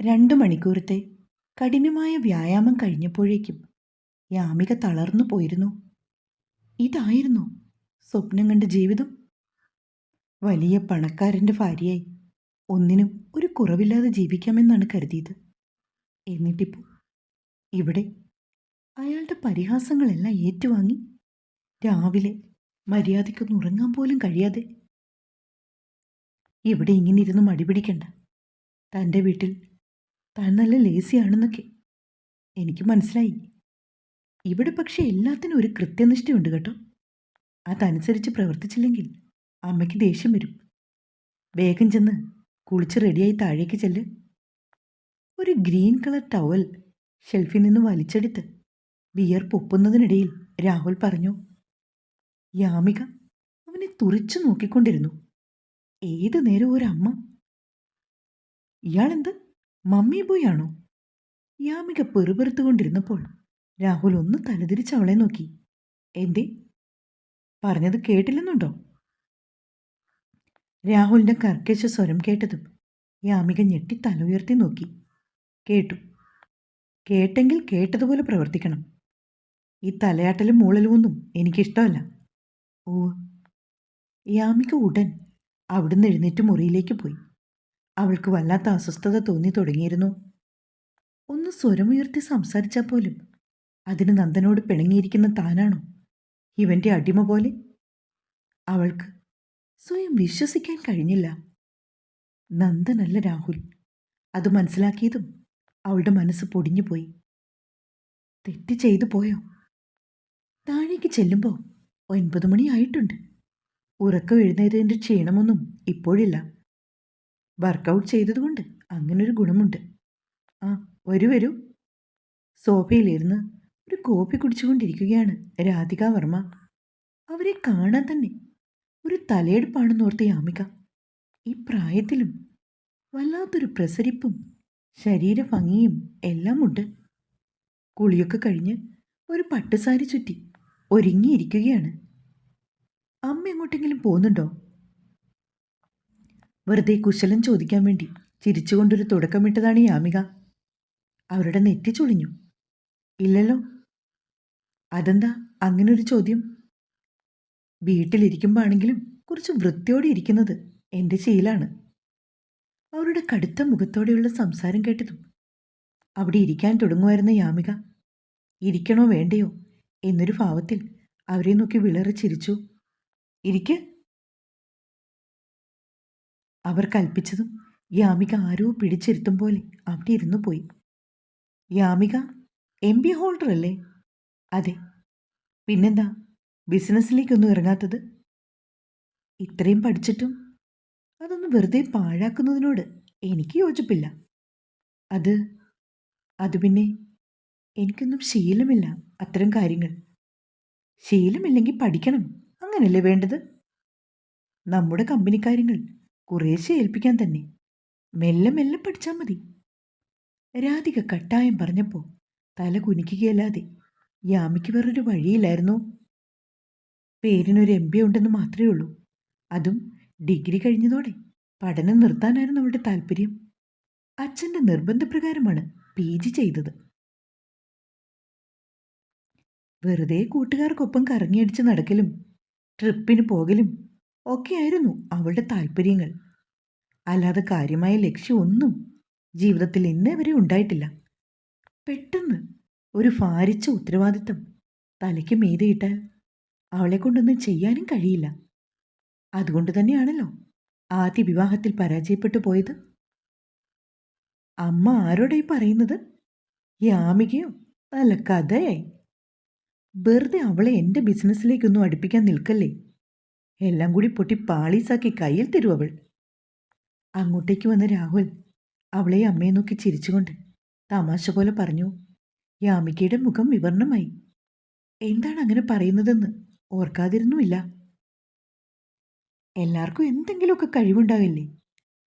രണ്ട് മണിക്കൂറത്തെ കഠിനമായ വ്യായാമം കഴിഞ്ഞപ്പോഴേക്കും യാമിക തളർന്നു പോയിരുന്നു. ഇതായിരുന്നു സ്വപ്നം കണ്ട ജീവിതം. വലിയ പണക്കാരന്റെ ഭാര്യയായി ഒന്നിനും ഒരു കുറവില്ലാതെ ജീവിക്കാമെന്നാണ് കരുതിയത്. എന്നിട്ടിപ്പോൾ ഇവിടെ അയാളുടെ പരിഹാസങ്ങളെല്ലാം ഏറ്റുവാങ്ങി രാവിലെ മര്യാദയ്ക്കൊന്ന് ഉറങ്ങാൻ പോലും കഴിയാതെ. ഇവിടെ ഇങ്ങനെ ഇരുന്ന് മടിപിടിക്കണ്ട. തന്റെ വീട്ടിൽ താൻ നല്ല ലേസിയാണെന്നൊക്കെ. എനിക്ക് മനസ്സിലായി. ഇവിടെ പക്ഷെ എല്ലാത്തിനും ഒരു കൃത്യനിഷ്ഠയുണ്ട് കേട്ടോ. അതനുസരിച്ച് പ്രവർത്തിച്ചില്ലെങ്കിൽ അമ്മയ്ക്ക് ദേഷ്യം വരും. വേഗം ചെന്ന് കുളിച്ച് റെഡിയായി താഴേക്ക് ചെല്ല്. ഒരു ഗ്രീൻ കളർ ടവൽ ഷെൽഫിൽ നിന്ന് വലിച്ചെടുത്ത് ബിയർ പൊപ്പുന്നതിനിടയിൽ രാഹുൽ പറഞ്ഞു യാമിക അവനെ തുറിച്ചു നോക്കിക്കൊണ്ടിരുന്നു. ഏതു നേരം ഒരമ്മ ഇയാളെന്ത്? മമ്മി ബോയ് ആണോ യാമിക പെറുപെറുത്തുകൊണ്ടിരുന്നപ്പോൾ രാഹുൽ ഒന്ന് തലതിരിച്ച് അവളെ നോക്കി. എന്തേ? പറഞ്ഞത് കേട്ടില്ലെന്നുണ്ടോ? രാഹുലിന്റെ കർക്കശ സ്വരം കേട്ടതും യാമിക ഞെട്ടി തല ഉയർത്തി നോക്കി. കേട്ടു. കേട്ടെങ്കിൽ കേട്ടതുപോലെ പ്രവർത്തിക്കണം. ഈ തലയാട്ടലും മൂളലുമൊന്നും എനിക്കിഷ്ടമല്ല. ഓ. യാമിക ഉടൻ അവിടുന്ന് എഴുന്നേറ്റ് മുറിയിലേക്ക് പോയി. അവൾക്ക് വല്ലാത്ത അസ്വസ്ഥത തോന്നി തുടങ്ങിയിരുന്നു. ഒന്ന് സ്വരമുയർത്തി സംസാരിച്ചാൽ പോലും. അതിന് നന്ദനോട് പിണങ്ങിയിരിക്കുന്ന താനാണോ? ഇവന്റെ അടിമ പോലെ? അവൾക്ക് സ്വയം വിശ്വസിക്കാൻ കഴിഞ്ഞില്ല. നന്ദനല്ല രാഹുൽ. അത് മനസ്സിലാക്കിയതും അവളുടെ മനസ്സ് പൊടിഞ്ഞുപോയി. തെറ്റ് ചെയ്തു പോയോ? താഴേക്ക് ചെല്ലുമ്പോൾ ഒൻപത് മണിയായിട്ടുണ്ട് ഉറക്കം എഴുന്നേറ്റതിന്റെ ക്ഷീണമൊന്നും ഇപ്പോഴില്ല. വർക്കൗട്ട് ചെയ്തതുകൊണ്ട് അങ്ങനൊരു ഗുണമുണ്ട്. ആ വരൂ വരൂ. സോഫയിലിരുന്ന് ഒരു കോപ്പി കുടിച്ചുകൊണ്ടിരിക്കുകയാണ് രാധിക വർമ്മ. അവരെ കാണാൻ തന്നെ ഒരു തലയെടുപ്പാണെന്നോർത്ത് യാമിക ഈ പ്രായത്തിലും വല്ലാത്തൊരു പ്രസരിപ്പും ശരീരഭംഗിയും എല്ലാമുണ്ട്. കുളിയൊക്കെ കഴിഞ്ഞ് ഒരു പട്ടുസാരി ചുറ്റി ഒരുങ്ങിയിരിക്കുകയാണ്. അമ്മ എങ്ങോട്ടെങ്കിലും പോകുന്നുണ്ടോ? വെറുതെ കുശലം ചോദിക്കാൻ വേണ്ടി ചിരിച്ചുകൊണ്ടൊരു തുടക്കമിട്ടതാണ് യാമിക. അവരുടെ നെറ്റി ചുളിഞ്ഞു. ഇല്ലല്ലോ. അതെന്താ അങ്ങനൊരു ചോദ്യം? വീട്ടിലിരിക്കുമ്പോഴാണെങ്കിലും കുറച്ച് വൃത്തിയോടെ ഇരിക്കുന്നത് എന്റെ ശീലാണ്. അവരുടെ കടുത്ത മുഖത്തോടെയുള്ള സംസാരം കേട്ടതും അവിടെ ഇരിക്കാൻ തുടങ്ങുമായിരുന്ന യാമിക. ഇരിക്കണോ വേണ്ടയോ എന്നൊരു ഭാവത്തിൽ അവരെ നോക്കി വിളറി ചിരിച്ചു. ഇരിക്ക്. അവർ കൽപ്പിച്ചതും യാമിക ആരോ പിടിച്ചിരുത്തും പോലെ അവിടെ ഇരുന്നു പോയി. യാമിക എം ബി ഹോൾഡർ അല്ലേ? അതെ. പിന്നെന്താ? ബിസിനസ്സിലേക്കൊന്നും ഇറങ്ങാത്തത്? ഇത്രയും പഠിച്ചിട്ടും അതൊന്ന് വെറുതെ പാഴാക്കുന്നതിനോട് എനിക്ക് യോജിപ്പില്ല. അത് അത് പിന്നെ എനിക്കൊന്നും ശീലമില്ല അത്തരം കാര്യങ്ങൾ. ശീലമില്ലെങ്കിൽ പഠിക്കണം. അങ്ങനല്ലേ വേണ്ടത്? നമ്മുടെ കമ്പനിക്കാര്യങ്ങൾ കുറേശ്ശെ ഏൽപ്പിക്കാൻ തന്നെ. മെല്ലെ മെല്ലെ പഠിച്ചാൽ മതി. രാധിക കട്ടായം പറഞ്ഞപ്പോൾ തല കുനിക്കുകയല്ലാതെ യാമിക്ക് വേറൊരു വഴിയില്ലായിരുന്നു. പേരിനൊരു എം ബി ഉണ്ടെന്ന് മാത്രമേ ഉള്ളൂ. അതും ഡിഗ്രി കഴിഞ്ഞതോടെ പഠനം നിർത്താനായിരുന്നു അവളുടെ താല്പര്യം. അച്ഛന്റെ നിർബന്ധപ്രകാരമാണ് പി ജി ചെയ്തത്. വെറുതെ കൂട്ടുകാർക്കൊപ്പം കറങ്ങിയടിച്ച് നടക്കലും ട്രിപ്പിന് പോകലും ഒക്കെയായിരുന്നു അവളുടെ താല്പര്യങ്ങൾ. അല്ലാതെ കാര്യമായ ലക്ഷ്യമൊന്നും ജീവിതത്തിൽ ഇന്നേ വരെ ഉണ്ടായിട്ടില്ല. പെട്ടെന്ന് ഒരു ഭാരിച്ച ഉത്തരവാദിത്തം തലയ്ക്ക് മീതിയിട്ടാൽ അവളെ കൊണ്ടൊന്നും ചെയ്യാനും കഴിയില്ല. അതുകൊണ്ട് തന്നെയാണല്ലോ ആദ്യ വിവാഹത്തിൽ പരാജയപ്പെട്ടു പോയത്. അമ്മ ആരോടായി പറയുന്നത്? യാമികയോ നല്ല കഥയായി. വെറുതെ അവളെ എന്റെ ബിസിനസ്സിലേക്കൊന്നും അടുപ്പിക്കാൻ നിൽക്കല്ലേ? എല്ലാം കൂടി പൊട്ടി പാളീസാക്കി കയ്യിൽ തരും അവൾ. അങ്ങോട്ടേക്ക് വന്ന രാഹുൽ അവളെ അമ്മയെ നോക്കി ചിരിച്ചുകൊണ്ട് തമാശ പോലെ പറഞ്ഞു. യാമികയുടെ മുഖം വിവരണമായി എന്താണ് അങ്ങനെ പറയുന്നതെന്ന് ഓർക്കാതിരുന്നുമില്ല. എല്ലാവർക്കും എന്തെങ്കിലുമൊക്കെ കഴിവുണ്ടാവില്ലേ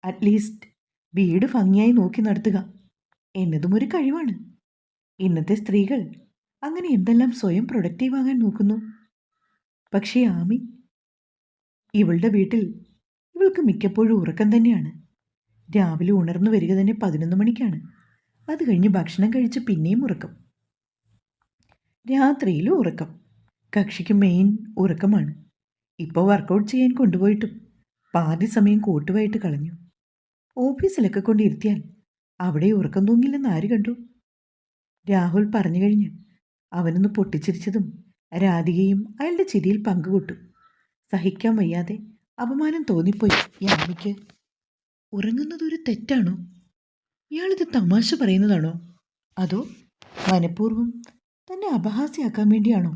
അറ്റ്ലീസ്റ്റ് വീട് ഭംഗിയായി നോക്കി നടത്തുക എന്നതും ഒരു കഴിവാണ്. ഇന്നത്തെ സ്ത്രീകൾ അങ്ങനെ എന്തെല്ലാം സ്വയം പ്രൊഡക്റ്റീവ് ആകാൻ നോക്കുന്നു? പക്ഷേ ആമി ഇവളുടെ വീട്ടിൽ ഇവൾക്ക് മിക്കപ്പോഴും ഉറക്കം തന്നെയാണ്. രാവിലെ ഉണർന്നു വരിക തന്നെ പതിനൊന്ന് മണിക്കാണ്. അത് കഴിഞ്ഞ് ഭക്ഷണം കഴിച്ച് പിന്നെയും ഉറക്കം. രാത്രിയിലും ഉറക്കം. കക്ഷിക്ക് മെയിൻ ഉറക്കമാണ്. ഇപ്പോൾ വർക്കൗട്ട് ചെയ്യാൻ കൊണ്ടുപോയിട്ടും പാതി സമയം കൂട്ടുമായിട്ട് കളഞ്ഞു. ഓഫീസിലൊക്കെ കൊണ്ടിരുത്തിയാൽ അവിടെ ഉറക്കം തൂങ്ങില്ലെന്ന് ആര് കണ്ടു? രാഹുൽ പറഞ്ഞു കഴിഞ്ഞ് അവനൊന്ന് പൊട്ടിച്ചിരിച്ചതും രാധികയും അയാളുടെ ചിരിയിൽ പങ്കുകൊട്ടു. സഹിക്കാൻ വയ്യാതെ അപമാനം തോന്നിപ്പോയി ഈ അമ്മയ്ക്ക് ഉറങ്ങുന്നത് ഒരു തെറ്റാണോ? ഇയാളിത് തമാശ പറയുന്നതാണോ? അതോ മനഃപൂർവം തന്നെ അപഹാസ്യാക്കാൻ വേണ്ടിയാണോ?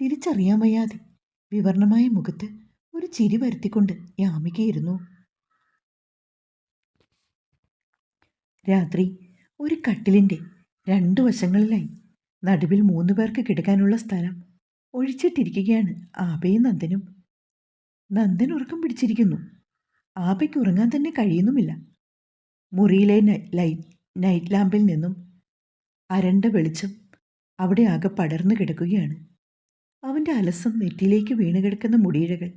തിരിച്ചറിയാൻ വയ്യാതെ വിവരണമായ മുഖത്ത് ഒരു ചിരി വരുത്തിക്കൊണ്ട് യാമികയിരുന്നു രാത്രി ഒരു കട്ടിലിന്റെ രണ്ടു വശങ്ങളിലായി നടുവിൽ മൂന്ന് പേർക്ക് കിടക്കാനുള്ള സ്ഥലം ഒഴിച്ചിട്ടിരിക്കുകയാണ്. ആബയും നന്ദനും. നന്ദൻ ഉറക്കം പിടിച്ചിരിക്കുന്നു. ആബയ്ക്ക് ഉറങ്ങാൻ തന്നെ കഴിയുന്നുമില്ല. മുറിയിലെ ലൈറ്റ് നൈറ്റ് ലാമ്പിൽ നിന്നും അരണ്ട വെളിച്ചം അവിടെ ആകെ പടർന്നു കിടക്കുകയാണ്. അവന്റെ അലസം നെറ്റിയിലേക്ക് വീണ് കിടക്കുന്ന മുടിയിഴകൾ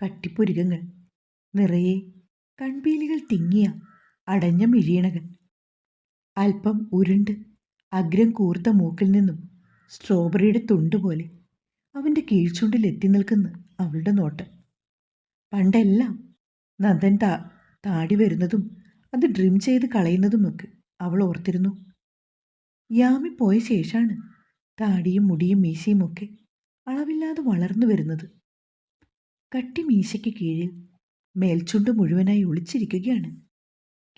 കട്ടിപ്പുരുകങ്ങൾ നിറയെ കൺപീലികൾ തിങ്ങിയ അടഞ്ഞ മിഴിയണകൾ. അല്പം ഉരുണ്ട് അഗ്രം കൂർത്ത മൂക്കിൽ നിന്നും സ്ട്രോബെറിയുടെ തുണ്ട് പോലെ അവന്റെ കീഴ്ചുണ്ടിൽ എത്തി നിൽക്കുന്ന അവളുടെ നോട്ട്. പണ്ടെല്ലാം നന്ദൻ താ താടി വരുന്നതും അത് ഡ്രിം ചെയ്ത് കളയുന്നതുമൊക്കെ അവൾ ഓർത്തിരുന്നു. യാമി പോയ ശേഷമാണ് താടിയും മുടിയും മീശയും ഒക്കെ അളവില്ലാതെ വളർന്നു വരുന്നത്. കട്ടി മീശയ്ക്ക് കീഴിൽ മേൽച്ചുണ്ട് മുഴുവനായി ഒളിച്ചിരിക്കുകയാണ്.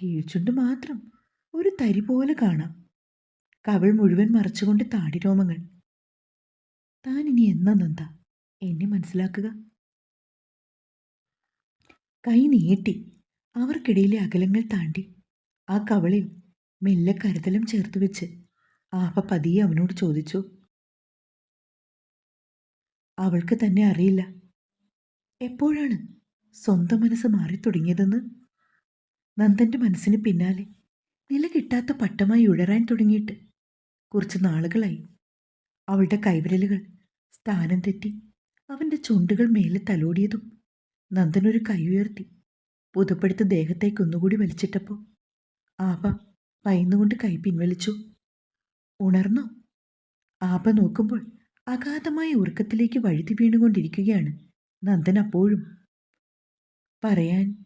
കീഴ്ചുണ്ട് മാത്രം ഒരു തരി പോലെ കാണാം. കവിൾ മുഴുവൻ മറച്ചുകൊണ്ട് താടി രോമങ്ങൾ താൻ ഇനി എന്നാ നന്ദ? എന്നെ മനസ്സിലാക്കുക. കൈ നീട്ടി അവർക്കിടയിലെ അകലങ്ങൾ താണ്ടി ആ കവളിൽ മെല്ലെ കരുതലും ചേർത്ത് വെച്ച് ആപ പതിയെ അവനോട് ചോദിച്ചു. അവൾക്ക് തന്നെ അറിയില്ല. എപ്പോഴാണ് സ്വന്തം മനസ്സ് മാറിത്തുടങ്ങിയതെന്ന് നന്ദന്റെ മനസ്സിന് പിന്നാലെ നില കിട്ടാത്ത പട്ടമായി ഉഴറാൻ തുടങ്ങിയിട്ട് കുറച്ച് നാളുകളായി അവളുടെ കൈവിരലുകൾ സ്ഥാനം തെറ്റി അവന്റെ ചുണ്ടുകൾ മേലെ തലോടിയതും നന്ദനൊരു കൈ ഉയർത്തി പുതപ്പെടുത്ത് ദേഹത്തേക്ക് ഒന്നുകൂടി വലിച്ചിട്ടപ്പോൾ ആപ ഭയന്നുകൊണ്ട് കൈ പിൻവലിച്ചു. ഉണർന്നോ? ആപ നോക്കുമ്പോൾ അഗാധമായ ഉറക്കത്തിലേക്ക് വഴുതി വീണുകൊണ്ടിരിക്കുകയാണ് നന്ദൻ അപ്പോഴും. പറയാൻ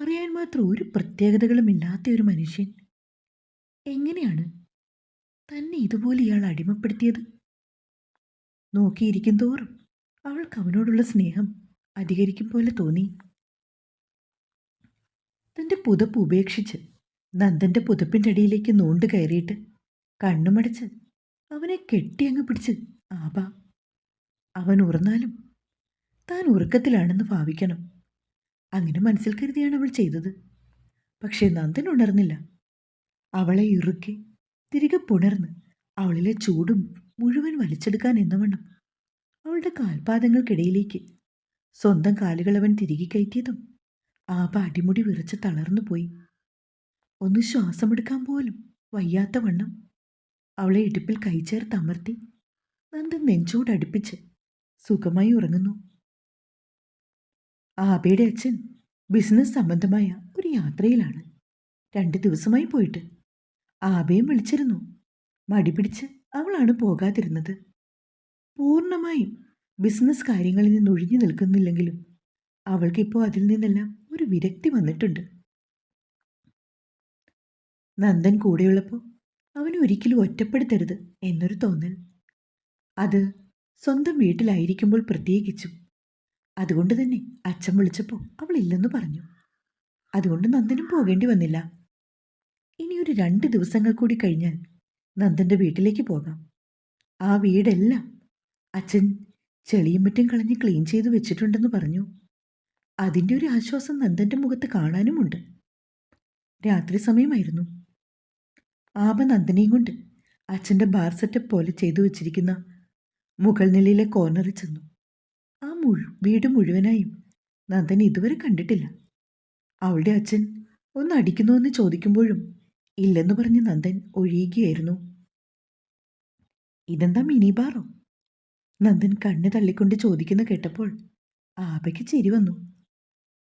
പറയാൻ മാത്രം ഒരു പ്രത്യേകതകളും ഇല്ലാത്ത ഒരു മനുഷ്യൻ. എങ്ങനെയാണ്? തന്നെ ഇതുപോലെ ഇയാൾ അടിമപ്പെടുത്തിയത്? നോക്കിയിരിക്കും തോറും അവൾക്ക് അവനോടുള്ള സ്നേഹം അധികരിക്കും പോലെ തോന്നി. തന്റെ പുതപ്പ് ഉപേക്ഷിച്ച് നന്ദന്റെ പുതപ്പിന്റെ അടിയിലേക്ക് നോണ്ട് കയറിയിട്ട് കണ്ണുമടച്ച് അവനെ കെട്ടിയങ്ങ് പിടിച്ച് ആബ അവൻ ഉറന്നാലും താൻ ഉറക്കത്തിലാണെന്ന് ഭാവിക്കണം. അങ്ങനെ മനസ്സിൽ കരുതിയാണ് അവൾ ചെയ്തത്. പക്ഷേ നന്ദൻ ഉണർന്നില്ല. അവളെ ഇറുക്കി തിരികെ പുണർന്ന് അവളിലെ ചൂടും മുഴുവൻ വലിച്ചെടുക്കാൻ എന്നവണ്ണം അവളുടെ കാൽപാദങ്ങൾക്കിടയിലേക്ക്. സ്വന്തം കാലുകൾ അവൻ തിരികെ കയറ്റിയതും ആപ അടിമുടി വിറച്ച് തളർന്നു പോയി. ഒന്ന് ശ്വാസമെടുക്കാൻ പോലും വയ്യാത്ത വണ്ണം അവളെ ഇടുപ്പിൽ കൈചേർത്ത് അമർത്തി നന്ദൻ നെഞ്ചോട് അടുപ്പിച്ച് സുഖമായി ഉറങ്ങുന്നു. ആബയുടെ അച്ഛൻ ബിസിനസ് സംബന്ധമായ ഒരു യാത്രയിലാണ്. രണ്ട് ദിവസമായി പോയിട്ട്. ആബയും വിളിച്ചിരുന്നു. മടി പിടിച്ച് അവളാണ് പോകാതിരുന്നത്. പൂർണമായും ബിസിനസ് കാര്യങ്ങളിൽ നിന്ന് ഒഴിഞ്ഞു നിൽക്കുന്നില്ലെങ്കിലും അവൾക്കിപ്പോൾ അതിൽ നിന്നെല്ലാം ഒരു വിരക്തി വന്നിട്ടുണ്ട്. നന്ദൻ കൂടെയുള്ളപ്പോൾ അവനെ ഒരിക്കലും ഒറ്റപ്പെടുത്തരുത് എന്നൊരു തോന്നൽ. അത് സ്വന്തം വീട്ടിലായിരിക്കുമ്പോൾ പ്രത്യേകിച്ചും. അതുകൊണ്ട് തന്നെ അച്ഛൻ വിളിച്ചപ്പോൾ അവൾ ഇല്ലെന്ന് പറഞ്ഞു. അതുകൊണ്ട് നന്ദനും പോകേണ്ടി വന്നില്ല. ഇനി ഒരു രണ്ട് ദിവസങ്ങൾ കൂടി കഴിഞ്ഞാൽ നന്ദന്റെ വീട്ടിലേക്ക് പോകാം. ആ വീടെല്ലാം അച്ഛൻ ചെളിയും മറ്റും കളഞ്ഞ് ക്ലീൻ ചെയ്ത് വെച്ചിട്ടുണ്ടെന്ന് പറഞ്ഞു. അതിന്റെ ഒരു ആശ്വാസം നന്ദന്റെ മുഖത്ത് കാണാനുമുണ്ട്. രാത്രി സമയമായിരുന്നു. ആപ നന്ദനെയും കൊണ്ട് അച്ഛന്റെ ബാർ സെറ്റപ്പ് പോലെ ചെയ്തു വെച്ചിരിക്കുന്ന മുകൾ നിലയിലെ കോർണറിൽ ചെന്നു. ആ മുഴു വീട് മുഴുവനായും നന്ദൻ ഇതുവരെ കണ്ടിട്ടില്ല. അവളുടെ അച്ഛൻ ഒന്ന് അടിക്കുന്നുവെന്ന് ചോദിക്കുമ്പോഴും ഇല്ലെന്ന് പറഞ്ഞ് നന്ദൻ ഒഴിയുകയായിരുന്നു. ഇതെന്താ മിനി ബാറോ നന്ദൻ കണ്ണ് തള്ളിക്കൊണ്ട് ചോദിക്കുന്ന കേട്ടപ്പോൾ ആപയ്ക്ക് ചിരി വന്നു.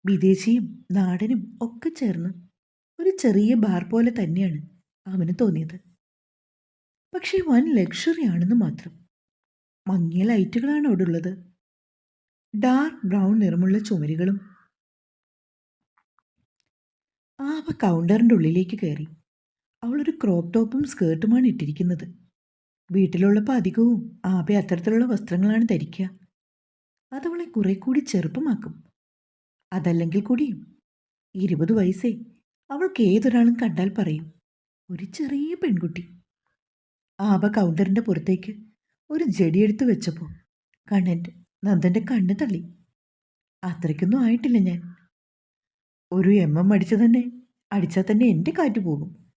വിദേശിയും നാടനും ഒക്കെ ചേർന്ന് ഒരു ചെറിയ ബാർ പോലെ തന്നെയാണ് അവന് തോന്നിയത്. പക്ഷേ വൻ ലക്ഷറി ആണെന്ന് മാത്രം. മങ്ങിയ ലൈറ്റുകളാണ് അവിടെ ഉള്ളത് ഡാർക്ക് ബ്രൗൺ നിറമുള്ള ചുമരുകളും ആവ കൗണ്ടറിന്റെ ഉള്ളിലേക്ക് കയറി. അവളൊരു ക്രോപ്പ് ടോപ്പും സ്കേർട്ടുമാണ് ഇട്ടിരിക്കുന്നത്. വീട്ടിലുള്ളപ്പോൾ അധികവും ആബെ അത്തരത്തിലുള്ള വസ്ത്രങ്ങളാണ് ധരിക്കുക. അതവളെ കുറെ കൂടി ചെറുപ്പമാക്കും. അതല്ലെങ്കിൽ കൂടിയും ഇരുപത് വയസ്സേ അവൾക്ക് ഏതൊരാളും കണ്ടാൽ പറയും ഒരു ചെറിയ പെൺകുട്ടി. ആബ കൗണ്ടറിന്റെ പുറത്തേക്ക് ഒരു ജടിയെടുത്ത് വെച്ചപ്പോൾ കണ്ണന്റെ നന്ദന്റെ കണ്ണ് തള്ളി. അത്രയ്ക്കൊന്നും ആയിട്ടില്ല ഞാൻ. ഒരു എം എം അടിച്ചു തന്നെ അടിച്ചാൽ തന്നെ എന്റെ കാറ്റ് പോകും.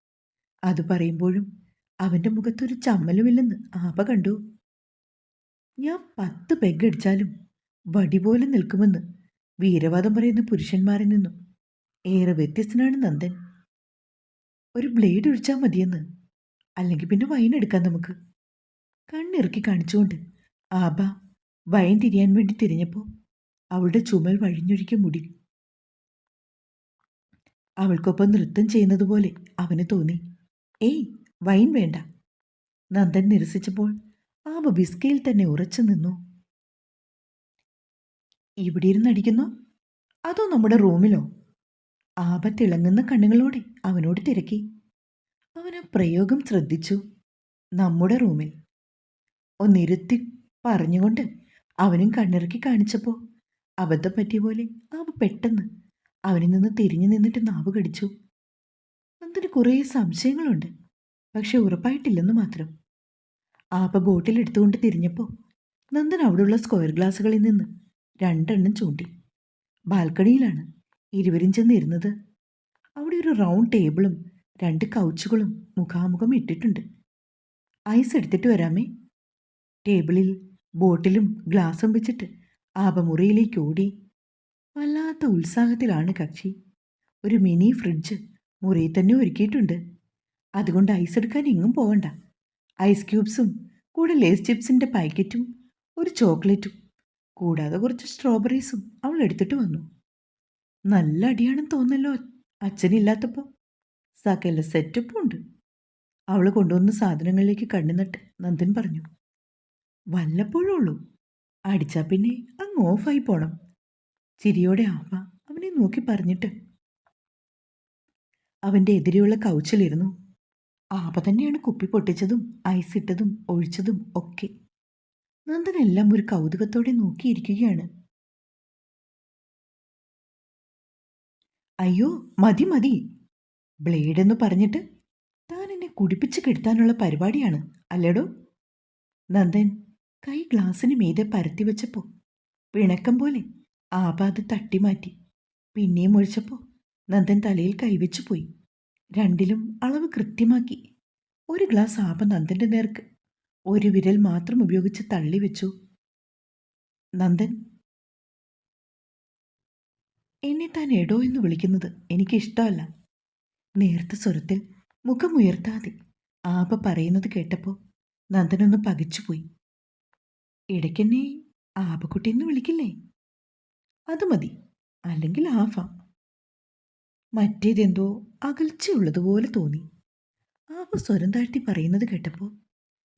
അത് പറയുമ്പോഴും അവന്റെ മുഖത്തൊരു ചമ്മലുമില്ലെന്ന് ആപ കണ്ടു. ഞാൻ പത്ത് പെഗടിച്ചാലും വടി പോലെ നിൽക്കുമെന്ന് വീരവാദം പറയുന്ന പുരുഷന്മാരിൽ നിന്നും ഏറെ വ്യത്യസ്തനാണ് നന്ദൻ. ഒരു ബ്ലേഡ് ഒഴിച്ചാൽ മതിയെന്ന് അല്ലെങ്കിൽ പിന്നെ വൈൻ എടുക്കാം നമുക്ക്. കണ്ണിറുക്കി കാണിച്ചുകൊണ്ട് ആബ വൈൻ തിരിയാൻ വേണ്ടി തിരിഞ്ഞപ്പോൾ അവളുടെ ചുമൽ വഴിഞ്ഞൊഴിக்க മുടി. അവൾക്കൊപ്പം നൃത്തം ചെയ്യുന്നതുപോലെ അവന് തോന്നി. ഏയ് വൈൻ വേണ്ട. നന്ദൻ നിരസിച്ചപ്പോൾ ആബ ബിസ്കയിൽ തന്നെ ഉറച്ചു നിന്നു. ഇവിടെ ഇരുന്ന് അടിക്കുന്നോ? അതോ നമ്മുടെ റൂമിലോ? ആപ തിളങ്ങുന്ന കണ്ണുകളോടെ അവനോട് തിരക്കി. അവൻ ആ പ്രയോഗം ശ്രദ്ധിച്ചു. നമ്മുടെ റൂമിൽ. ഒന്നിരുത്തി പറഞ്ഞുകൊണ്ട് അവനും കണ്ണിറക്കി കാണിച്ചപ്പോൾ അബദ്ധം പറ്റിയ പോലെ ആവ പെട്ടെന്ന് അവനിൽ നിന്ന് തിരിഞ്ഞു നിന്നിട്ട് നാവ് കടിച്ചു. നന്ദന് കുറേ സംശയങ്ങളുണ്ട്. പക്ഷെ ഉറപ്പായിട്ടില്ലെന്ന് മാത്രം. ആപ്പ ബോട്ടിൽ എടുത്തുകൊണ്ട് തിരിഞ്ഞപ്പോൾ നന്ദൻ അവിടെയുള്ള സ്ക്വയർ ഗ്ലാസ്സുകളിൽ നിന്ന് രണ്ടെണ്ണം ചൂണ്ടി. ബാൽക്കണിയിലാണ് ഇരുവരും ചെന്നിരുന്നത്. അവിടെ ഒരു റൗണ്ട് ടേബിളും രണ്ട് കൗച്ചുകളും മുഖാമുഖം ഇട്ടിട്ടുണ്ട്. ഐസ് എടുത്തിട്ട് വരാമേ. ടേബിളിൽ ബോട്ടിലും ഗ്ലാസും വെച്ചിട്ട് ആപമുറിയിലേക്ക് ഓടി. വല്ലാത്ത ഉത്സാഹത്തിലാണ് കക്ഷി. ഒരു മിനി ഫ്രിഡ്ജ് മുറിയിൽ തന്നെ ഒരുക്കിയിട്ടുണ്ട്. അതുകൊണ്ട് ഐസ് എടുക്കാൻ എങ്ങും പോകണ്ട ഐസ് ക്യൂബ്സും കൂടെ ലേസ് ചിപ്സിന്റെ പാക്കറ്റും ഒരു ചോക്ലേറ്റും കൂടാതെ കുറച്ച് സ്ട്രോബെറീസും അവൾ എടുത്തിട്ട് വന്നു. നല്ല അടിയാണെന്ന് തോന്നല്ലോ അച്ഛനില്ലാത്തപ്പോൾ സകല സെറ്റപ്പും ഉണ്ട്. അവൾ കൊണ്ടുവന്ന സാധനങ്ങളിലേക്ക് കണ്ണുനട്ട് നന്ദൻ പറഞ്ഞു. വല്ലപ്പോഴും ഉള്ളൂ. അടിച്ചാൽ പിന്നെ അങ്ങ് ഓഫായി പോണം. ചിരിയോടെ ആവ അവനെ നോക്കി പറഞ്ഞിട്ട് അവന്റെ എതിരെയുള്ള കൗച്ചിലിരുന്നു ആപ തന്നെയാണ് കുപ്പി പൊട്ടിച്ചതും ഐസ് ഇട്ടതും ഒഴിച്ചതും ഒക്കെ. നന്ദനെല്ലാം ഒരു കൗതുകത്തോടെ നോക്കിയിരിക്കുകയാണ്. അയ്യോ മതി മതി. ബ്ലേഡ് എന്ന് പറഞ്ഞിട്ട് താൻ എന്നെ കുടിപ്പിച്ച് കെടുത്താനുള്ള പരിപാടിയാണ് അല്ലേടോ? നന്ദൻ കൈ ഗ്ലാസ്സിന് മീതെ പരത്തി വെച്ചപ്പോൾ പിണക്കം പോലെ ആപാത് തട്ടിമാറ്റി പിന്നെയും ഒഴിച്ചപ്പോൾ നന്ദൻ തലയിൽ കൈവച്ചു പോയി. രണ്ടിലും അളവ് കൃത്യമാക്കി. ഒരു ഗ്ലാസ് ആപ നന്ദന്റെ നേർക്ക്. ഒരു വിരൽ മാത്രം ഉപയോഗിച്ച് തള്ളി വെച്ചു. നന്ദൻ എന്നെ താൻ എടോ എന്ന് വിളിക്കുന്നത് എനിക്കിഷ്ടമല്ല നേർത്ത സ്വരത്തിൽ മുഖമുയർത്താതെ ആപ പറയുന്നത് കേട്ടപ്പോൾ നന്ദനൊന്ന് പകിച്ചുപോയി ഇടയ്ക്കെന്നെ ആപക്കുട്ടി എന്ന് വിളിക്കില്ലേ? അത് മതി. അല്ലെങ്കിൽ ആഫ. മറ്റേതെന്തോ അകൽച്ചയുള്ളതുപോലെ തോന്നി. ആപ സ്വരം താഴ്ത്തി പറയുന്നത് കേട്ടപ്പോൾ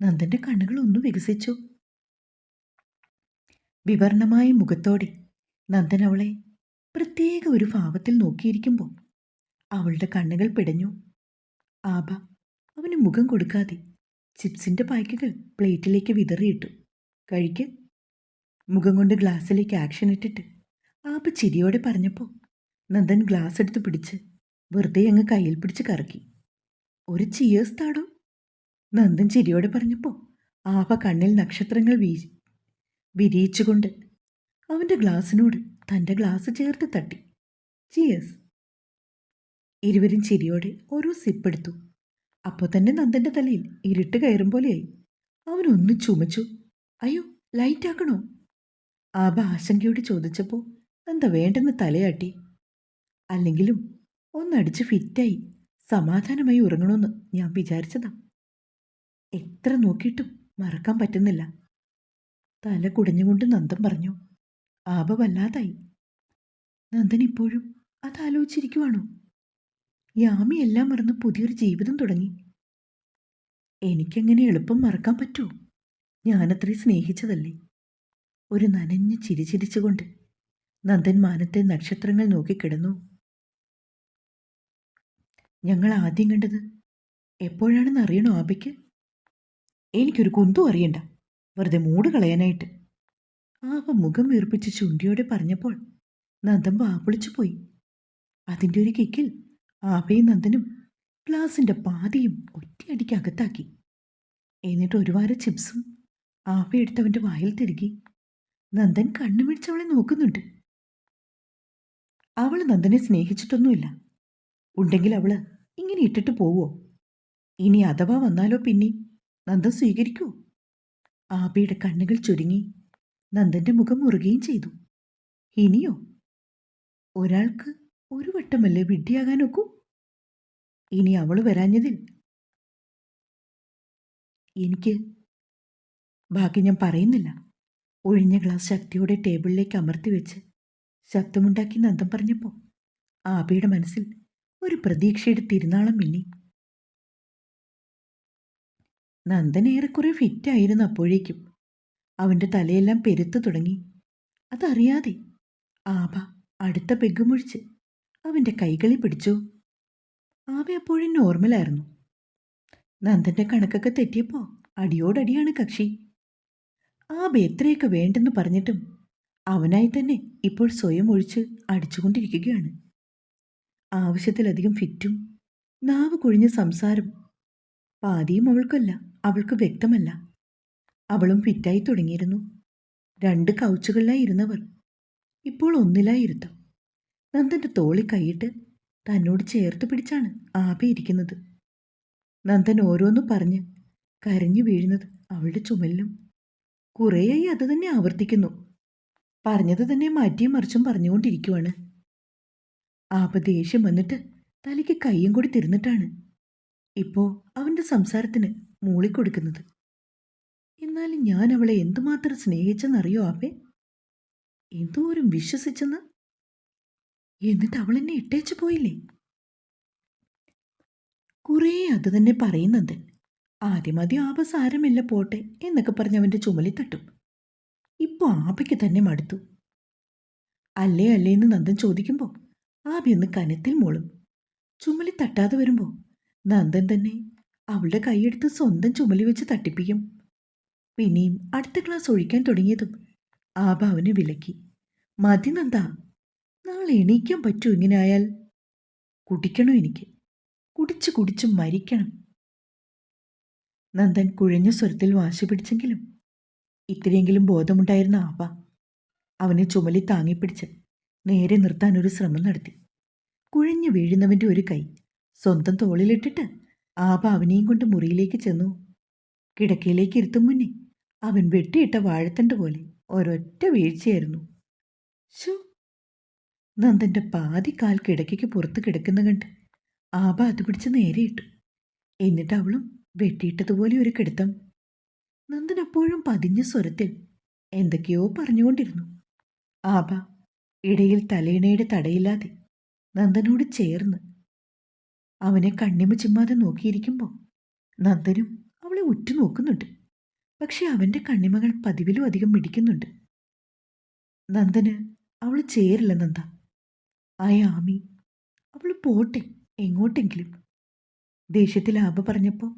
നന്ദന്റെ കണ്ണുകൾ ഒന്നു വികസിച്ചു. വിവർണമായ മുഖത്തോടെ നന്ദൻ അവളെ പ്രത്യേക ഒരു ഭാവത്തിൽ നോക്കിയിരിക്കുമ്പോൾ അവളുടെ കണ്ണുകൾ പിടഞ്ഞു. ആബ അവന് മുഖം കൊടുക്കാതെ ചിപ്സിന്റെ പായ്ക്കുകൾ പ്ലേറ്റിലേക്ക് വിതറിയിട്ടു. കഴിക്ക്. മുഖം കൊണ്ട് ഗ്ലാസ്സിലേക്ക് ആക്ഷൻ ഇട്ടിട്ട് ആബ ചിരിയോടെ പറഞ്ഞപ്പോൾ നന്ദൻ ഗ്ലാസ് എടുത്ത് പിടിച്ച് വെറുതെ അങ്ങ് കയ്യിൽ പിടിച്ച് കറക്കി. ഒരു ചിയേഴ്സ് താടോ? നന്ദൻ ചിരിയോടെ പറഞ്ഞപ്പോൾ ആവ കണ്ണിൽ നക്ഷത്രങ്ങൾ വീ വിരിയിച്ചുകൊണ്ട് അവന്റെ ഗ്ലാസ്സിനോട് തന്റെ ഗ്ലാസ് ചേർത്ത് തട്ടി. ചിയേഴ്സ് ഇരുവരും ചിരിയോടെ ഓരോ സിപ്പ് എടുത്തു. അപ്പോൾ തന്നെ നന്ദന്റെ തലയിൽ ഇരുട്ട് കയറും പോലെയായി. അവനൊന്ന് ചുമച്ചു. അയ്യോ ലൈറ്റ് ആക്കണോ? ആബ ആശങ്കയോട് ചോദിച്ചപ്പോൾ എന്താ വേണ്ടെന്ന് തലയാട്ടി. അല്ലെങ്കിലും ഒന്നടിച്ച് ഫിറ്റായി സമാധാനമായി ഉറങ്ങണമെന്ന് ഞാൻ വിചാരിച്ചതാ. എത്ര നോക്കിയിട്ടും മറക്കാൻ പറ്റുന്നില്ല. തല കുടഞ്ഞുകൊണ്ട് നന്ദൻ പറഞ്ഞു ആപ വല്ലാതായി. നന്ദൻ ഇപ്പോഴും അതാലോചിച്ചിരിക്കുവാണോ? യാമി എല്ലാം മറന്ന് പുതിയൊരു ജീവിതം തുടങ്ങി. എനിക്കെങ്ങനെ എളുപ്പം മറക്കാൻ പറ്റുമോ ഞാനത്രയും സ്നേഹിച്ചതല്ലേ? ഒരു നനഞ്ഞ് ചിരിച്ചിരിച്ചുകൊണ്ട് നന്ദൻ മാനത്തെ നക്ഷത്രങ്ങൾ നോക്കിക്കിടന്നു ഞങ്ങൾ ആദ്യം കണ്ടത് എപ്പോഴാണെന്ന് അറിയണോ ആബയ്ക്ക്? എനിക്കൊരു കുന്തും അറിയണ്ട. വെറുതെ മൂട് കളയാനായിട്ട്. ആവ മുഖം വീർപ്പിച്ച് ചുണ്ടിയോടെ പറഞ്ഞപ്പോൾ നന്ദൻ ആപ്പിളിച്ചു പോയി. അതിന്റെ ഒരു കിക്കിൽ ആവയും നന്ദനും ഗ്ലാസിന്റെ പാതിയും ഒറ്റയടിക്ക് അകത്താക്കി എന്നിട്ട് ഒരു വാര ചിപ്സും ആവ എടുത്തവന്റെ വായിൽ തിരുകി നന്ദൻ കണ്ണു പിടിച്ചവളെ നോക്കുന്നുണ്ട്. അവൾ നന്ദനെ സ്നേഹിച്ചിട്ടൊന്നുമില്ല. ഉണ്ടെങ്കിൽ അവൾ ഇങ്ങനെ ഇട്ടിട്ട് പോവോ? ഇനി അഥവാ വന്നാലോ പിന്നെ? നന്ദൻ സ്വീകരിക്കൂ. ആബിയുടെ കണ്ണുകൾ ചുരുങ്ങി. നന്ദന്റെ മുഖം മുറുകയും ചെയ്തു. ഇനിയോ? ഒരാൾക്ക് ഒരു വട്ടമല്ലേ വിഡ്ഢിയാകാൻ ഒക്കൂ? ഇനി അവൾ വരാഞ്ഞതിൽ. എനിക്ക് ബാക്കി ഞാൻ പറയുന്നില്ല. ഒഴിഞ്ഞ ഗ്ലാസ് ശക്തിയോടെ ടേബിളിലേക്ക് അമർത്തി വെച്ച് ശബ്ദമുണ്ടാക്കി നന്ദം പറഞ്ഞപ്പോൾ ആബിയുടെ മനസ്സിൽ ഒരു പ്രതീക്ഷയുടെ തിരുനാളം മിന്നി നന്ദൻ ഏറെക്കുറെ ഫിറ്റായിരുന്നു അപ്പോഴേക്കും. അവന്റെ തലയെല്ലാം പെരുത്തു തുടങ്ങി. അതറിയാതെ ആബ അടുത്ത പെഗ്ഗുമൊഴിച്ച് അവന്റെ കൈകളിൽ പിടിച്ചു. ആബ അപ്പോഴും നോർമലായിരുന്നു നന്ദന്റെ കണക്കൊക്കെ തെറ്റിയപ്പോൾ അടിയോടടിയാണ് കക്ഷി. ആബ എത്രയൊക്കെ വേണ്ടെന്ന് പറഞ്ഞിട്ടും അവനായി തന്നെ ഇപ്പോൾ സ്വയം ഒഴിച്ച് അടിച്ചുകൊണ്ടിരിക്കുകയാണ്. ആവശ്യത്തിലധികം ഫിറ്റും നാവ് കൊഴിഞ്ഞ സംസാരം പാതിയും അവൾക്കല്ല അവൾക്ക് വ്യക്തമല്ല. അവളും ഫിറ്റായി തുടങ്ങിയിരുന്നു. രണ്ട് കൗച്ചുകളിലായി ഇരുന്നവർ ഇപ്പോൾ ഒന്നിലായി ഇരുത്തം. നന്ദന്റെ തോളി കൈയിട്ട് തന്നോട് ചേർത്ത് പിടിച്ചാണ് ആപ ഇരിക്കുന്നത്. നന്ദൻ ഓരോന്ന് പറഞ്ഞ് കരഞ്ഞു വീഴുന്നത് അവളുടെ ചുമലിലും. കുറേയായി അത് തന്നെ ആവർത്തിക്കുന്നു. പറഞ്ഞത് തന്നെ മാറ്റിയും മറിച്ചും പറഞ്ഞുകൊണ്ടിരിക്കുവാണ്. ആപ ദേഷ്യം വന്നിട്ട് തലയ്ക്ക് കൈയും കൂടി തിരുന്നിട്ടാണ്. ഇപ്പോ അവന്റെ സംസാരത്തിന് മൂളിക്കൊടുക്കുന്നത് എന്നാലും ഞാൻ അവളെ എന്തുമാത്രം സ്നേഹിച്ചെന്നറിയോ ആപേ എന്തോരം വിശ്വസിച്ചെന്ന്? എന്നിട്ട് അവൾ എന്നെ ഇട്ടേച്ചു പോയില്ലേ? കുറേ അത് തന്നെ പറയുന്നത് ആദ്യമാദ്യം ആപ സാരമില്ല പോട്ടെ എന്നൊക്കെ പറഞ്ഞ് അവന്റെ ചുമലി തട്ടും. ഇപ്പോൾ ആപയ്ക്ക് തന്നെ മടുത്തു. അല്ലേ അല്ലേ എന്ന് നന്ദൻ ചോദിക്കുമ്പോൾ ആബി ഒന്ന് കനത്തിൽ മോളും. ചുമലി തട്ടാതെ വരുമ്പോൾ നന്ദൻ തന്നെ അവളുടെ കൈയെടുത്ത് സ്വന്തം ചുമലി വെച്ച് തട്ടിപ്പിക്കും. പിന്നെയും അടുത്ത ക്ലാസ് ഒഴിക്കാൻ തുടങ്ങിയതും ആബ അവനെ വിലക്കി. മതി നന്ദ നാളെ എണീക്കാൻ പറ്റൂ ഇങ്ങനെ ആയാൽ കുടിക്കണോ എനിക്ക്? കുടിച്ച് കുടിച്ച് മരിക്കണം. നന്ദൻ കുഴഞ്ഞ സ്വരത്തിൽ വാശി പിടിച്ചെങ്കിലും ഇത്തിരിയെങ്കിലും ബോധമുണ്ടായിരുന്ന ആബ അവനെ ചുമലി താങ്ങിപ്പിടിച്ച് നേരെ നിർത്താൻ ഒരു ശ്രമം നടത്തി. കുഴഞ്ഞു വീഴുന്നവന്റെ ഒരു കൈ സ്വന്തം തോളിലിട്ടിട്ട് ആപ അവനെയും കൊണ്ട് മുറിയിലേക്ക് ചെന്നു. കിടക്കയിലേക്ക് ഇരുത്തും മുന്നേ അവൻ വെട്ടിയിട്ട വാഴത്തണ്ട് പോലെ ഒരൊറ്റ വീഴ്ചയായിരുന്നു. ശോ നന്ദന്റെ പാതി കാൽ കിടക്കയ്ക്ക് പുറത്ത് കിടക്കുന്ന കണ്ട് ആപ അത് പിടിച്ച് നേരെ ഇട്ടു. എന്നിട്ട് അവളും വെട്ടിയിട്ടതുപോലെ ഒരു കിടത്തം. നന്ദൻ അപ്പോഴും പതിഞ്ഞ സ്വരത്തിൽ എന്തൊക്കെയോ പറഞ്ഞുകൊണ്ടിരുന്നു. ആബ ഇടയിൽ തലയിണയുടെ തടയില്ലാതെ നന്ദനോട് ചേർന്ന് അവനെ കണ്ണിമ ചിമ്മാതെ നോക്കിയിരിക്കുമ്പോൾ നന്ദനും അവളെ ഉറ്റുനോക്കുന്നുണ്ട്. പക്ഷെ അവന്റെ കണ്ണിമകൾ പതിവിലും അധികം മിടിക്കുന്നുണ്ട്. നന്ദന് അവൾ ചേരില്ല നന്ദ. ആ ആമി അവൾ പോട്ടെ എങ്ങോട്ടെങ്കിലും. ദേഷ്യത്തിൽ ആബ പറഞ്ഞപ്പോൾ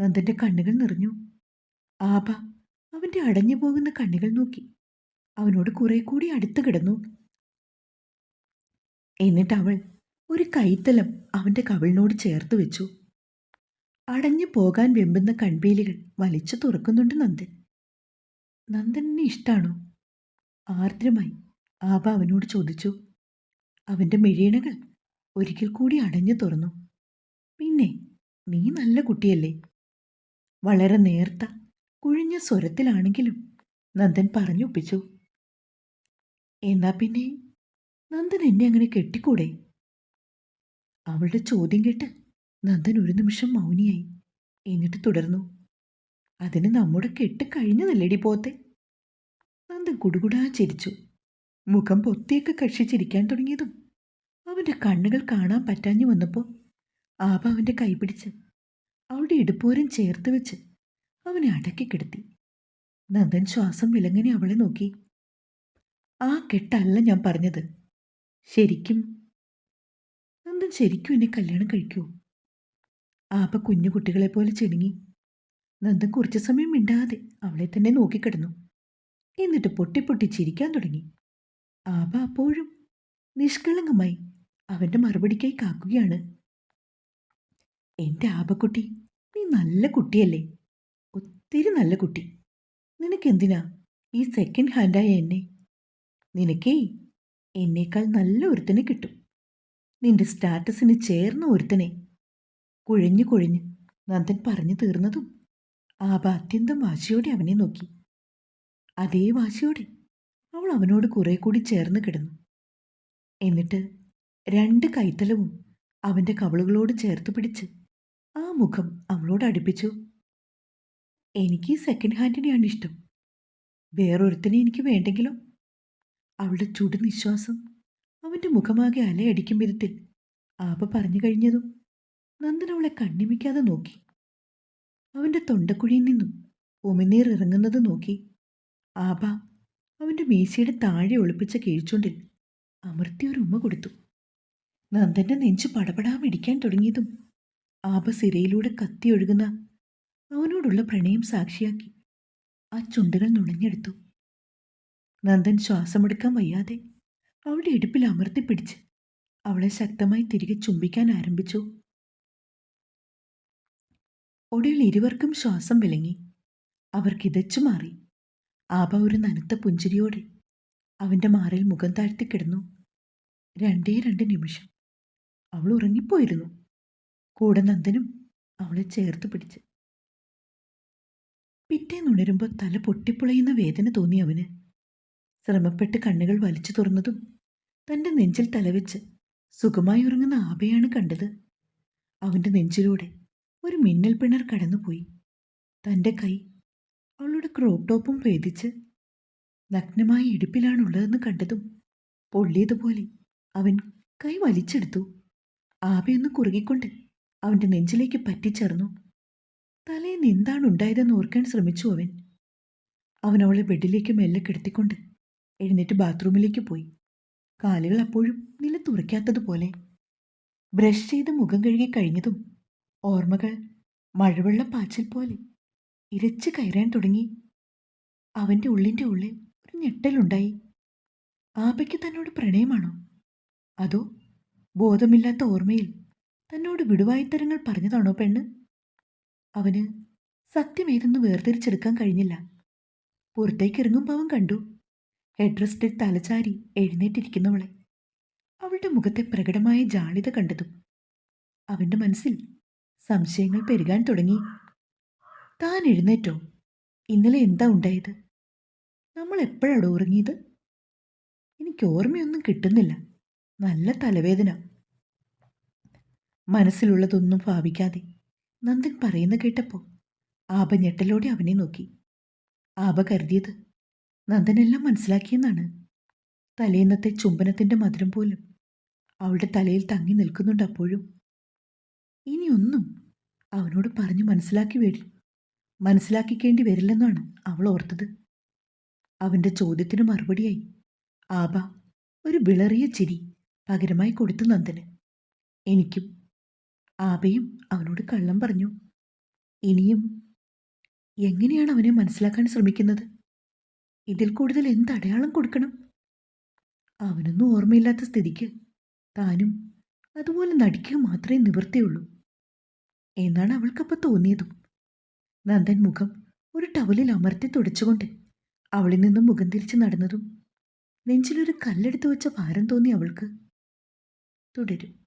നന്ദന്റെ കണ്ണുകൾ നിറഞ്ഞു. ആബ അവന്റെ അടഞ്ഞു പോകുന്ന കണ്ണുകൾ നോക്കി. അവനോട് കുറെ കൂടി അടുത്ത് കിടന്നു. എന്നിട്ട് അവൾ ഒരു കൈത്തലം അവന്റെ കവിളിനോട് ചേർത്ത് വെച്ചു. അടഞ്ഞു പോകാൻ വെമ്പുന്ന കൺപീലികൾ വലിച്ചു തുറക്കുന്നുണ്ട് നന്ദൻ. നന്ദനെ ഇഷ്ടാണോ? ആർദ്രമായി ആബ അവനോട് ചോദിച്ചു. അവന്റെ മിഴിയണകൾ ഒരിക്കൽ കൂടി അടഞ്ഞു തുറന്നു. പിന്നെ നീ നല്ല കുട്ടിയല്ലേ? വളരെ നേർത്ത കുഴിഞ്ഞ സ്വരത്തിലാണെങ്കിലും നന്ദൻ പറഞ്ഞൊപ്പിച്ചു. എന്നാ പിന്നെ നന്ദൻ എന്നെ അങ്ങനെ കെട്ടിക്കൂടെ? അവളുടെ ചോദ്യം കേട്ട് നന്ദൻ ഒരു നിമിഷം മൗനിയായി. എന്നിട്ട് തുടർന്നു. അതിന് നമ്മുടെ കെട്ട് കഴിഞ്ഞതല്ലേടി പോത്തെ? നന്ദൻ കുടുകുടാ ചിരിച്ചു. മുഖം പൊത്തിയൊക്കെ കക്ഷിച്ചിരിക്കാൻ തുടങ്ങിയതും അവന്റെ കണ്ണുകൾ കാണാൻ പറ്റാഞ്ഞു വന്നപ്പോൾ ആബ അവന്റെ കൈപിടിച്ച് അവളുടെ ഇടുപ്പോരം ചേർത്ത് വെച്ച് അവനെ അടക്കി കിടത്തി. നന്ദൻ ശ്വാസം വിലങ്ങനെ അവളെ നോക്കി. ആ കെട്ടല്ല ഞാൻ പറഞ്ഞത്. ശരിക്കും? നന്ദൻ ശരിക്കും എന്നെ കല്യാണം കഴിക്കൂ ആപ്പ കുഞ്ഞു കുട്ടികളെ പോലെ ചെടുങ്ങി നന്ദൻ കുറച്ച് സമയം മിണ്ടാതെ അവളെ തന്നെ നോക്കിക്കിടന്നു. എന്നിട്ട് പൊട്ടി പൊട്ടി ചിരിക്കാൻ തുടങ്ങി. ആപ അപ്പോഴും നിഷ്കളങ്കമായി അവന്റെ മറുപടിക്കായി കാക്കുകയാണ്. എന്റെ ആപക്കുട്ടി നീ നല്ല കുട്ടിയല്ലേ? ഒത്തിരി നല്ല കുട്ടി. നിനക്കെന്തിനാ ഈ സെക്കൻഡ് ഹാൻഡായ എന്നെ? നിനക്കേ എന്നേക്കാൾ നല്ല ഒരുത്തനെ കിട്ടും. നിന്റെ സ്റ്റാറ്റസിന് ചേർന്ന ഒരുത്തനെ. കുഴഞ്ഞു കുഴഞ്ഞ് നന്ദൻ പറഞ്ഞു തീർന്നതും ആബ അത്യന്തം വാശിയോടെ അവനെ നോക്കി. അതേ വാശിയോടെ അവൾ അവനോട് കുറെ കൂടി ചേർന്ന് കിടന്നു. എന്നിട്ട് രണ്ട് കൈത്തലവും അവന്റെ കവളുകളോട് ചേർത്ത് പിടിച്ച് ആ മുഖം അവളോട് അടുപ്പിച്ചു. എനിക്ക് സെക്കൻഡ് ഹാൻഡിനെയാണ് ഇഷ്ടം. വേറൊരുത്തനെ എനിക്ക് വേണ്ടെങ്കിലോ? അവളുടെ ചുടു നിശ്വാസം അവന്റെ മുഖമാകെ അലയടിക്കും വിധത്തിൽ ആപ പറഞ്ഞു കഴിഞ്ഞതും നന്ദൻ അവളെ കണ്ണിമിക്കാതെ നോക്കി. അവന്റെ തൊണ്ടക്കുഴിയിൽ നിന്നും ഉമിനീർ ഇറങ്ങുന്നത് നോക്കി ആപ അവന്റെ മീശയുടെ താഴെ ഒളിപ്പിച്ച കീഴ്ച്ചുണ്ടിൽ അമർത്തി ഒരു ഉമ്മ കൊടുത്തു. നന്ദന്റെ നെഞ്ചു പടപടാ മിടിക്കാൻ തുടങ്ങിയതും ആബ സിരയിലൂടെ കത്തി ഒഴുകുന്ന അവനോടുള്ള പ്രണയം സാക്ഷിയാക്കി ആ ചുണ്ടുകൾ നുണഞ്ഞെടുത്തു. നന്ദൻ ശ്വാസമെടുക്കാൻ വയ്യാതെ അവളുടെ ഇടുപ്പിൽ അമർത്തിപ്പിടിച്ച് അവളെ ശക്തമായി തിരികെ ചുംബിക്കാൻ ആരംഭിച്ചു. ഒടുവിൽ ഇരുവർക്കും ശ്വാസം വിലങ്ങി. അവർ കിതച്ചു മാറി. ആബ ഒരു നനുത്ത പുഞ്ചിരിയോടെ അവന്റെ മാറിൽ മുഖം താഴ്ത്തി കിടന്നു. രണ്ടേ രണ്ട് നിമിഷം അവൾ ഉറങ്ങിപ്പോയിരുന്നു. കൂടെ നന്ദനും അവളെ ചേർത്ത് പിടിച്ച്. പിറ്റേന്നുണരുമ്പോൾ തല പൊട്ടിപ്പുളയുന്ന വേദന തോന്നി അവന്. ശ്രമപ്പെട്ട് കണ്ണുകൾ വലിച്ചു തുറന്നതും തന്റെ നെഞ്ചിൽ തലവെച്ച് സുഖമായി ഉറങ്ങുന്ന ആബയാണ് കണ്ടത്. അവന്റെ നെഞ്ചിലൂടെ ഒരു മിന്നൽ പിണർ കടന്നുപോയി. തന്റെ കൈ അവളുടെ ക്രോപ്പ് ടോപ്പും ഭേദിച്ച് നഗ്നമായ ഇടുപ്പിലാണുള്ളതെന്ന് കണ്ടതും പൊള്ളിയതുപോലെ അവൻ കൈ വലിച്ചെടുത്തു. ആബയൊന്ന് കുറുകിക്കൊണ്ട് അവന്റെ നെഞ്ചിലേക്ക് പറ്റിച്ചേർന്നു. തലയിൽ എന്താണ് ഉണ്ടായതെന്ന് ഓർക്കാൻ ശ്രമിച്ചു അവൻ. അവൻ അവളെ ബെഡിലേക്ക് മെല്ലെ കിടത്തിക്കൊണ്ട് എഴുന്നേറ്റ് ബാത്റൂമിലേക്ക് പോയി. കാലുകൾ അപ്പോഴും നിലത്തുറയ്ക്കാത്തതുപോലെ ബ്രഷ് ചെയ്ത് മുഖം കഴുകി കഴിഞ്ഞതും ഓർമ്മകൾ മഴവെള്ള പാച്ചിൽ പോലെ ഇരച്ച് കയറാൻ തുടങ്ങി. അവന്റെ ഉള്ളിന്റെ ഉള്ളിൽ ഒരു ഞെട്ടലുണ്ടായി. ആപയ്ക്ക് തന്നോട് പ്രണയമാണോ? അതോ ബോധമില്ലാത്ത ഓർമ്മയിൽ തന്നോട് വിടുവായിത്തരങ്ങൾ പറഞ്ഞതാണോ പെണ്ണ്? അവന് സത്യമേതെന്ന് വേർതിരിച്ചെടുക്കാൻ കഴിഞ്ഞില്ല. പുറത്തേക്ക് ഇറങ്ങുമ്പോൾ അവൻ കണ്ടു. ഹെഡ് റെസ്റ്റിൽ തലചാരി എഴുന്നേറ്റിരിക്കുന്നവളെ. അവളുടെ മുഖത്തെ പ്രകടമായ ജാളിത കണ്ടതും അവന്റെ മനസ്സിൽ സംശയങ്ങൾ പെരുകാൻ തുടങ്ങി. താൻ എഴുന്നേറ്റോ? ഇന്നലെ എന്താ ഉണ്ടായത്? നമ്മൾ എപ്പോഴാണ് ഉറങ്ങിയത്? എനിക്ക് ഓർമ്മയൊന്നും കിട്ടുന്നില്ല. നല്ല തലവേദന. മനസ്സിലുള്ളതൊന്നും ഭാവിക്കാതെ നന്ദൻ പറയുന്ന കേട്ടപ്പോൾ ആപ ഞെട്ടലോടെ അവനെ നോക്കി. ആപ കരുതിയത് നന്ദനെല്ലാം മനസ്സിലാക്കിയെന്നാണ്. തലേന്നത്തെ ചുംബനത്തിന്റെ മധുരം പോലും അവളുടെ തലയിൽ തങ്ങി നിൽക്കുന്നുണ്ട് അപ്പോഴും. ഇനിയൊന്നും അവനോട് പറഞ്ഞു മനസ്സിലാക്കി വേടി മനസ്സിലാക്കിക്കേണ്ടി വരില്ലെന്നാണ് അവൾ ഓർത്തത്. അവന്റെ ചോദ്യത്തിന് മറുപടിയായി ആബ ഒരു വിളറിയ ചിരി പകരമായി കൊടുത്തു നന്ദന്. എനിക്കും ആബയും അവനോട് കള്ളം പറഞ്ഞു. ഇനിയും എങ്ങനെയാണ് അവനെ മനസ്സിലാക്കാൻ ശ്രമിക്കുന്നത്? ഇതിൽ കൂടുതൽ എന്ത് അടയാളം കൊടുക്കണം? അവനൊന്നും ഓർമ്മയില്ലാത്ത സ്ഥിതിക്ക് താനും അതുപോലെ നടിക്കുക മാത്രമേ നിവൃത്തിയുള്ളൂ. എന്നാണ് അവൾക്കപ്പോൾ തോന്നിയതും. നന്ദൻ മുഖം ഒരു ടവലിൽ അമർത്തി തുടച്ചുകൊണ്ട് അവളിൽ നിന്നും മുഖം തിരിച്ച് നടന്നതും നെഞ്ചിലൊരു കല്ലെടുത്ത് വെച്ച ഭാരം തോന്നി അവൾക്ക്. തുടരും.